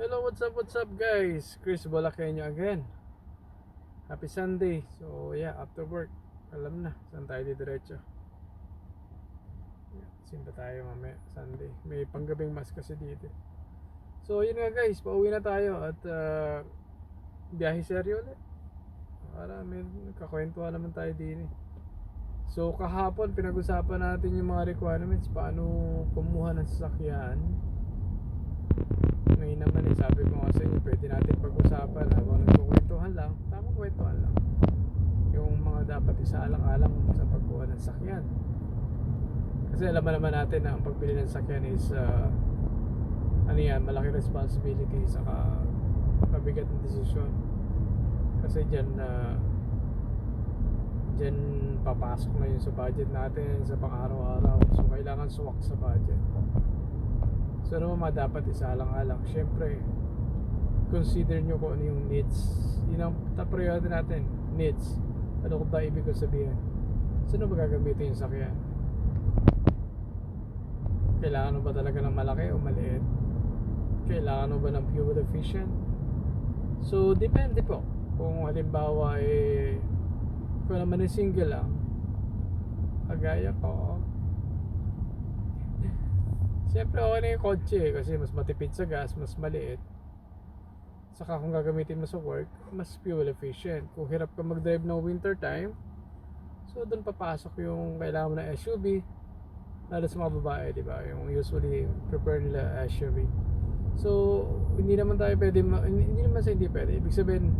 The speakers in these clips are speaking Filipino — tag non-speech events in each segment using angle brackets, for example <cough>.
Hello, what's up, what's up guys? Chris Bolakenyo again. Happy Sunday. So yeah, after work, alam na, saan tayo diretso. Yeah, Simba tayo mamaya, Sunday. May panggabing mas kasi dito. So yun nga guys, pauwi na tayo at uh, biyahe seryo ulit. Para may kakwentuhan naman tayo din eh. So kahapon pinag-usapan natin yung mga requirements paano kumuha ng sasakyan ngayon naman eh, sabi ko nga sa pwede natin pag-usapan habang nagkukwentuhan lang, tamang kwentuhan lang. Yung mga dapat isaalang-alang sa pagkuha ng sakyan. Kasi alam naman natin na ang pagbili ng sakyan is, uh, ano yan, malaki responsibility saka mabigat ng desisyon. Kasi dyan, uh, dyan papasok na yun sa budget natin sa pang-araw-araw. So, kailangan suwak sa budget. So ano mga dapat isaalang-alang Siyempre Consider nyo kung ano yung needs. Yun ang priority natin Needs. Ano ko ba ibig ko sabihin? Saan ba gagamitin yung sakyan? Kailangan mo ba talaga ng malaki o maliit? Kailangan mo ba ng fuel efficient? So depende po. Kung halimbawa eh Kung naman ay single lang Kagaya ko Siyempre okay na yung kotse eh, kasi mas matipid sa gas, mas maliit. Saka kung gagamitin mo sa work, mas fuel efficient. Kung hirap ka mag-drive ng winter time, so doon papasok yung kailangan mo ng SUV. Lalo sa mga babae, di ba? Yung usually prepare nila SUV. So, hindi naman tayo pwede, hindi naman sa hindi pwede. Ibig sabihin,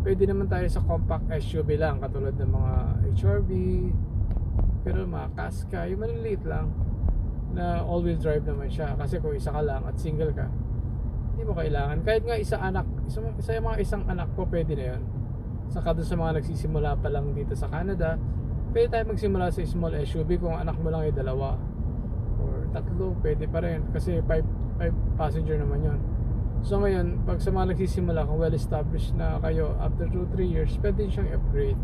pwede naman tayo sa compact SUV lang, katulad ng mga HRV, pero mga Casca, yung maliliit lang na all-wheel drive naman siya. Kasi kung isa ka lang at single ka hindi mo kailangan. Kahit nga isa anak isa, isa yung mga isang anak ko pwede na yun. Saka doon sa mga nagsisimula pa lang dito sa Canada pwede tayo magsimula sa small SUV kung anak mo lang ay dalawa or tatlo pwede pa rin. Kasi 5 passenger naman yon so ngayon pag sa mga nagsisimula kung well established na kayo after 2-3 years pwede siyang upgrade.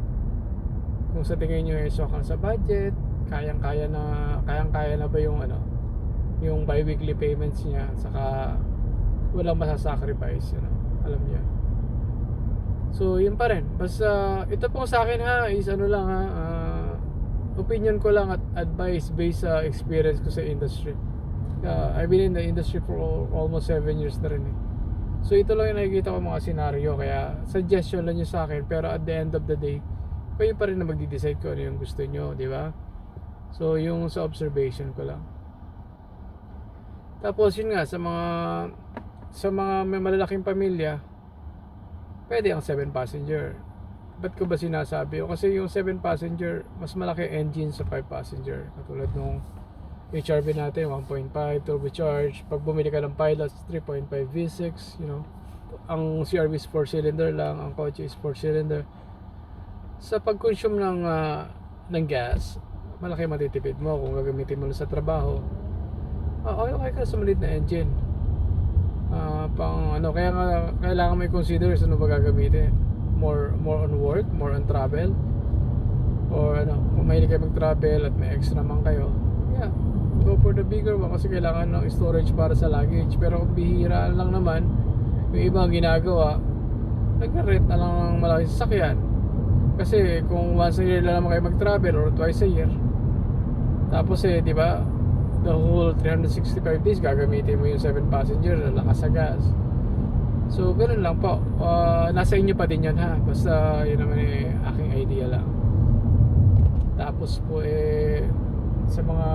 Kung sa tingin nyo ay sokan sa budget kayang-kaya na kayang-kaya na ba yung ano yung bi-weekly payments niya saka walang masasacrifice know? Alam niya. So yun pa rin. Basta ito po sa akin ha is ano lang ha ah, opinion ko lang at advice based sa experience ko sa industry. Uh, I've been in the industry for al- almost 7 years na rin eh. So ito lang yung nakikita ko mga scenario kaya suggestion lang nyo sa akin pero at the end of the day kayo pa rin na magdi-decide kung ano yung gusto nyo di ba So, yung sa observation ko lang. Tapos, yun nga, sa mga sa mga may malalaking pamilya, pwede ang 7 passenger. Ba't ko ba sinasabi? O kasi yung 7 passenger, mas malaki engine sa 5 passenger. Katulad nung HRV natin, 1.5 turbocharged. Pag bumili ka ng pilots, 3.5 V6, you know. Ang CRV is 4 cylinder lang, ang kotse is 4 cylinder. Sa pag-consume ng ah, ng gas, malaki matitipid mo kung gagamitin mo sa trabaho. Ah, okay, okay ka sa maliit na engine. Ah, pang ano, kaya nga kailangan may consider sa ano ba gagamitin. More more on work, more on travel. Or ano, kung mahilig kayo mag-travel at may extra man kayo, yeah, go for the bigger one kasi kailangan ng storage para sa luggage. Pero kung bihira lang naman, yung ibang ginagawa, nag-rent na lang ng malaking sasakyan. Kasi kung once a year lang naman kayo mag-travel or twice a year, tapos eh, di ba, the whole 365 days gagamitin mo yung 7 passenger lakas sa gas. So, ganun lang po. Ah, nasa inyo pa din yan ha. Basta yun naman eh, aking idea lang. Tapos po eh, sa mga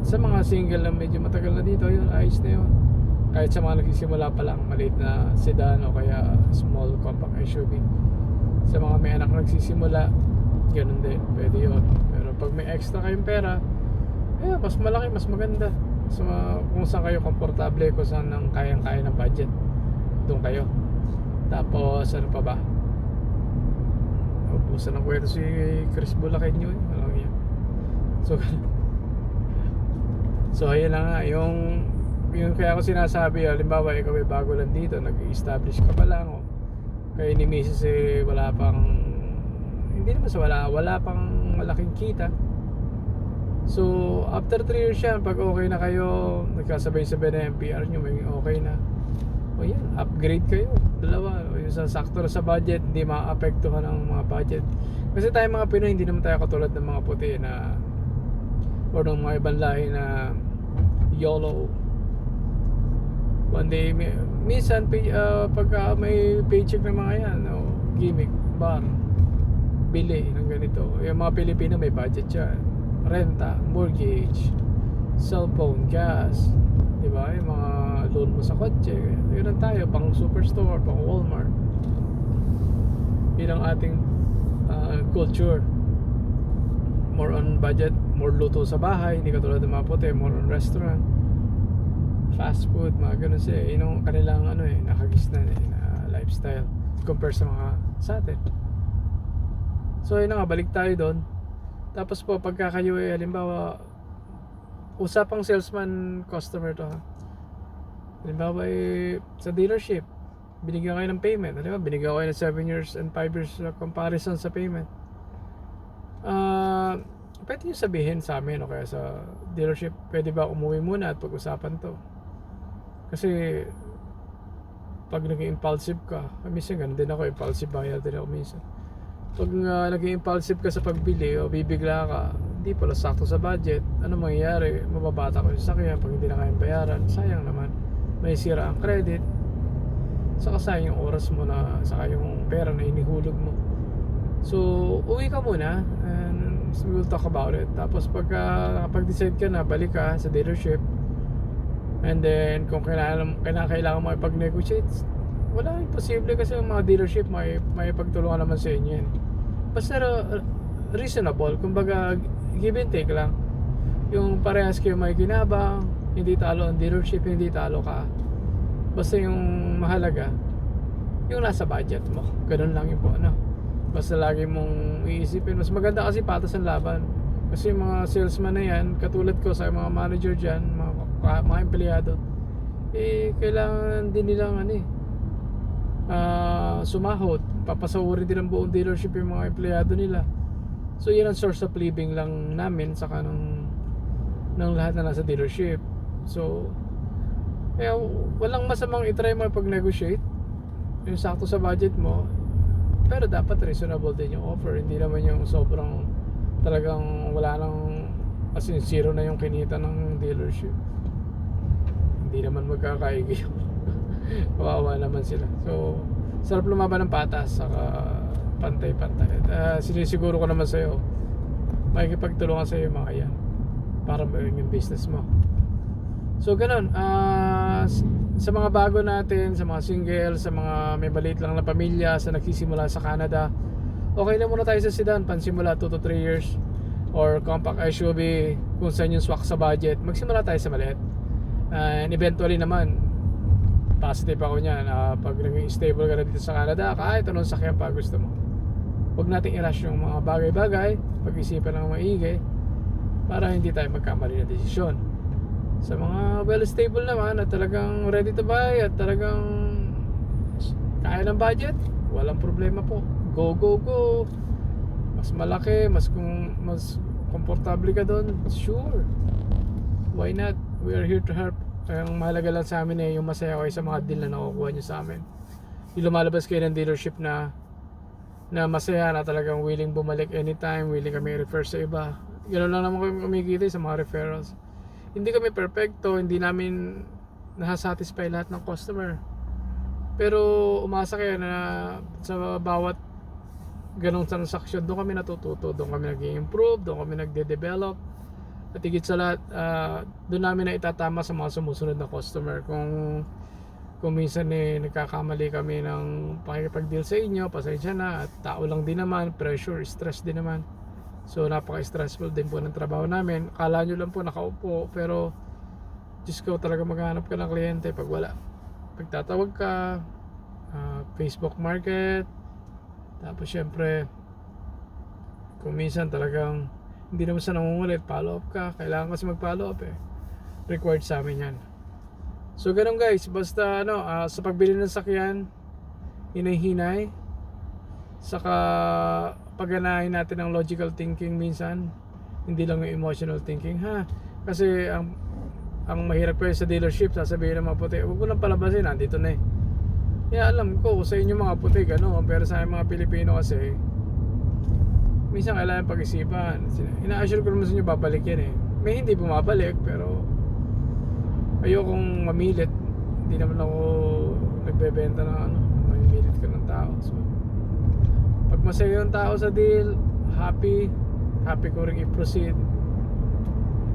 sa mga single na medyo matagal na dito, yun, ayos na yun. Kahit sa mga nagsisimula pa lang, maliit na sedan o kaya small compact SUV. Sa mga may anak nagsisimula, ganun din, pwede yun. Pero pag may extra kayong pera, eh, mas malaki, mas maganda. So, kung saan kayo komportable, kung saan ang kayang-kaya ng budget, doon kayo. Tapos, ano pa ba? Ubusan ng kwento si Chris Bulakenyo eh. Alam niya. So, <laughs> so ayun na nga, yung yung kaya ko sinasabi, halimbawa ikaw ay bago lang dito, nag-establish ka pa lang, oh. kayo ni Mrs. eh, wala pang, hindi naman sa wala, wala pang malaking kita. So, after 3 years yan, pag okay na kayo, nagkasabay-sabay na yung nyo, may okay na. o yan, upgrade kayo. Dalawa, o yung sa sakto na sa budget, hindi maapektuhan ang mga budget. Kasi tayo mga Pinoy, hindi naman tayo katulad ng mga puti na or ng mga ibang lahi na YOLO. One day, may, minsan, pay, uh, pagka may paycheck ng mga yan, o gimmick, bar, bili ng ganito. Yung mga Pilipino may budget yan. Renta, mortgage, cellphone, gas, di ba? Yung mga loan mo sa kotse. Yun lang tayo, pang superstore, pang Walmart. Yun ang ating uh, culture. More on budget, more luto sa bahay, hindi katulad ng mga puti, more on restaurant. Fast food, mga ganun siya. Yun ang kanilang ano eh, nakagisnan eh, na lifestyle compare sa mga sa atin. So yun nga, balik tayo doon. Tapos po, pagka kayo eh, halimbawa, usapang salesman customer to ha. Halimbawa eh, sa dealership, binigyan kayo ng payment. Halimbawa, binigyan kayo ng 7 years and 5 years na comparison sa payment. Ah, pwede nyo sabihin sa amin o kaya sa dealership, pwede ba umuwi muna at pag-usapan to? Kasi pag naging impulsive ka, minsan ganun din ako, impulsive buyer din ako minsan. Pag uh, naging impulsive ka sa pagbili o bibigla ka, hindi pala sakto sa budget, ano mangyayari? Mababata ko yung sakyan pag hindi na kayang bayaran, sayang naman. May sira ang credit, saka sayang yung oras mo na, saka yung pera na inihulog mo. So, uwi ka muna and we'll talk about it. Tapos pagka nakapag-decide ka na, balik ka sa dealership, And then, kung kailangan, kailangan, kailangan mo ipag-negotiate, wala imposible kasi ang mga dealership may, may pagtulungan naman sa inyo yan. Basta uh, reasonable, kumbaga give and take lang. Yung parehas kayo may ginabang, hindi talo ang dealership, hindi talo ka. Basta yung mahalaga, yung nasa budget mo. Ganun lang yung po, ano. Basta lagi mong iisipin. Mas maganda kasi patas ang laban. Kasi yung mga salesman na yan, katulad ko sa mga manager dyan, mga, mga empleyado, eh, kailangan din nilang ano eh, ah, sumahod. Papasahurin din ang buong dealership yung mga empleyado nila. So, yan ang source of living lang namin saka ng, ng lahat na nasa dealership. So, kaya walang masamang itry mo pag-negotiate yung sakto sa budget mo pero dapat reasonable din yung offer hindi naman yung sobrang talagang wala nang as in zero na yung kinita ng dealership hindi naman magkakaigi kawawa naman sila. So sarap lumaban ng patas saka pantay-pantay. At uh, sinisiguro ko naman sa'yo makikipagtulungan sa'yo yung mga yan para ma-earn yung business mo. So ganun. S- sa mga bago natin sa mga single sa mga may maliit lang na pamilya sa nagsisimula sa Canada okay na muna tayo sa sedan. Pansimula 2 to 3 years. Or compact SUV kung saan yung swak sa budget. Magsimula tayo sa maliit. And eventually naman positive ako niyan. Ah, pag naging stable ka na dito sa Canada kahit anong sakyan pa gusto mo huwag nating i-rush yung mga bagay-bagay. Pag-isipan ng maigi para hindi tayo magkamali ng desisyon. Sa mga well stable naman at talagang ready to buy at talagang kaya ng budget walang problema po. Go go go. Mas malaki mas kung mas komportable ka doon sure. Why not? We are here to help ang mahalaga lang sa amin eh yung masaya kayo sa mga deal na nakukuha nyo sa amin. Yung lumalabas kayo ng dealership na na masaya na talagang willing bumalik anytime willing kami refer sa iba. Ganoon lang naman kami kumikita eh sa mga referrals. Hindi kami perfecto hindi namin nasasatisfy lahat ng customer. Pero umasa kayo na sa bawat ganong transaksyon doon kami natututo doon kami nag-improve doon kami nagde-develop at higit sa lahat ah, doon namin na itatama sa mga sumusunod na customer. Kung kung minsan eh nagkakamali kami ng pakikipag-deal sa inyo pasensya na. At tao lang din naman pressure, stress din naman. So napaka-stressful din po ng trabaho namin. Akala nyo lang po nakaupo pero Diyos ko talaga maghanap ka ng kliyente pag wala. Pagtatawag ka ah, Facebook market. Tapos syempre kung minsan talagang hindi naman sa nangungulit follow up ka. Kailangan kasi mag follow up eh. Required sa amin yan. So ganun guys. Basta ano ah, sa pagbili ng sakyan hinay-hinay saka pagganahin natin ang logical thinking minsan. Hindi lang yung emotional thinking ha? Kasi ang ang mahirap ko sa dealership, sasabihin ng mga puti, huwag mo nang palabasin, nandito na eh. Kaya alam ko, sa inyo mga puti, gano'n. Pero sa mga Pilipino kasi, minsan kailangan pag-isipan. Ina-assure ko naman sa inyo, babalik yan eh. May hindi bumabalik, pero ayokong mamilit. Hindi naman ako nagbebenta ng ano, mamimilit ka ng tao. So, pag masaya yung tao sa deal, happy, happy ko rin i-proceed.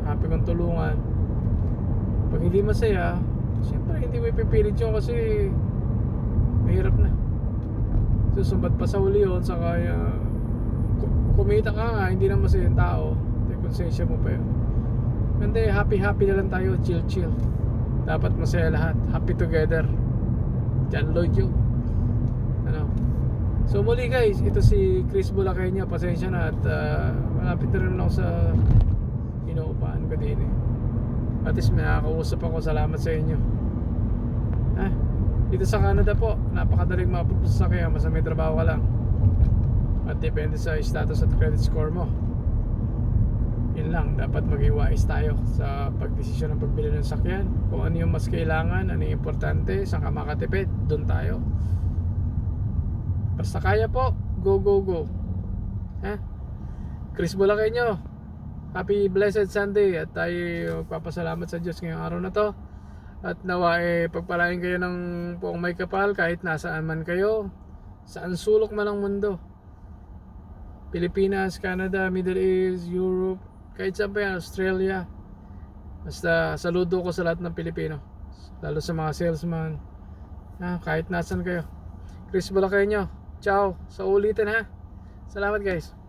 Happy kong tulungan. Pag hindi masaya, siyempre hindi mo ipipilit yun kasi mahirap na. Susumbat pa sa uli yun, saka uh, kumita ka nga, hindi na masaya yung tao. Hindi, konsensya mo pa yun. Hindi, happy-happy na lang tayo, chill-chill. Dapat masaya lahat. Happy together. John Lloyd yun. Ano? So muli guys, ito si Chris Bulaqueña. Pasensya na at uh, malapit na rin ako sa inuupahan ko din eh. At least may nakakausap ako. Salamat sa inyo. Ah, dito sa Canada po, napakadaling mapunta sa sakyan. Basta may trabaho ka lang. At depende sa status at credit score mo. Yun lang, dapat maging wise tayo sa pagdesisyon ng pagbili ng sakyan. Kung ano yung mas kailangan, ano yung importante, saan ka makatipid, doon tayo. Basta kaya po, go go go. Ha? Chris Bulaqueño, happy blessed Sunday at tayo magpapasalamat sa Diyos ngayong araw na to. At nawa eh, pagpalain kayo ng buong may kapal kahit nasaan man kayo, saan sulok man ang mundo. Pilipinas, Canada, Middle East, Europe, kahit saan pa yan, Australia. Basta saludo ko sa lahat ng Pilipino. Lalo sa mga salesman. Ah, kahit nasan kayo. Chris Bulaqueño. Ciao. Sa ulitin ha. Salamat guys.